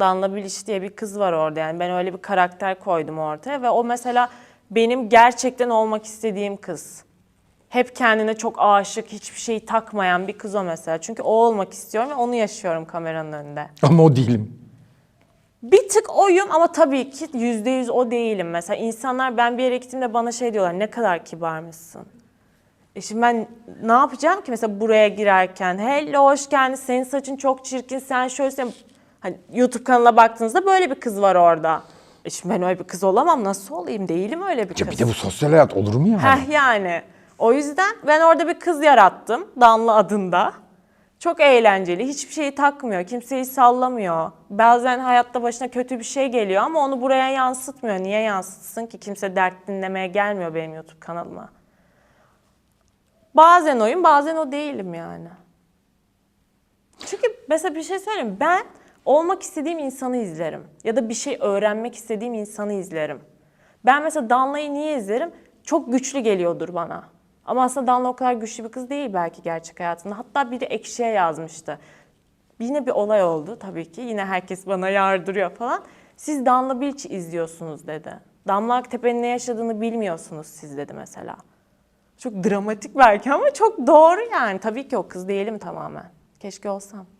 Danla Bilic diye bir kız var orada yani ben öyle bir karakter koydum ortaya ve o mesela benim gerçekten olmak istediğim kız. Hep kendine çok aşık, hiçbir şeyi takmayan bir kız o mesela. Çünkü o olmak istiyorum ve onu yaşıyorum kameranın önünde. Ama o değilim. Bir tık oyum ama tabii ki yüzde yüz o değilim. Mesela insanlar ben bir yere gittiğimde bana şey diyorlar ne kadar kibarmışsın. E şimdi ben ne yapacağım ki mesela buraya girerken hello hoş geldin senin saçın çok çirkin sen şöylesin. Hani YouTube kanalına baktığınızda böyle bir kız var orada. E şimdi ben öyle bir kız olamam nasıl olayım değilim öyle bir Ya kız. bir de bu sosyal hayat olur mu yani? Heh yani. O yüzden ben orada bir kız yarattım. Danla adında. Çok eğlenceli. Hiçbir şeyi takmıyor. Kimseyi sallamıyor. Bazen hayatta başına kötü bir şey geliyor ama onu buraya yansıtmıyor. Niye yansıtsın ki? Kimse dert dinlemeye gelmiyor benim YouTube kanalıma. Bazen oyum, bazen o değilim yani. Çünkü mesela bir şey söyleyeyim. Ben olmak istediğim insanı izlerim. Ya da bir şey öğrenmek istediğim insanı izlerim. Ben mesela Danla'yı niye izlerim? Çok güçlü geliyordur bana. Ama aslında Danla o kadar güçlü bir kız değil belki gerçek hayatında. Hatta biri ekşiye yazmıştı. Yine bir olay oldu tabii ki. Yine herkes bana yardırıyor falan. Siz Danla Bilic izliyorsunuz dedi. Damla Aktepe'nin ne yaşadığını bilmiyorsunuz siz dedi mesela. Çok dramatik belki ama çok doğru yani. Tabii ki o kız değilim tamamen. Keşke olsam.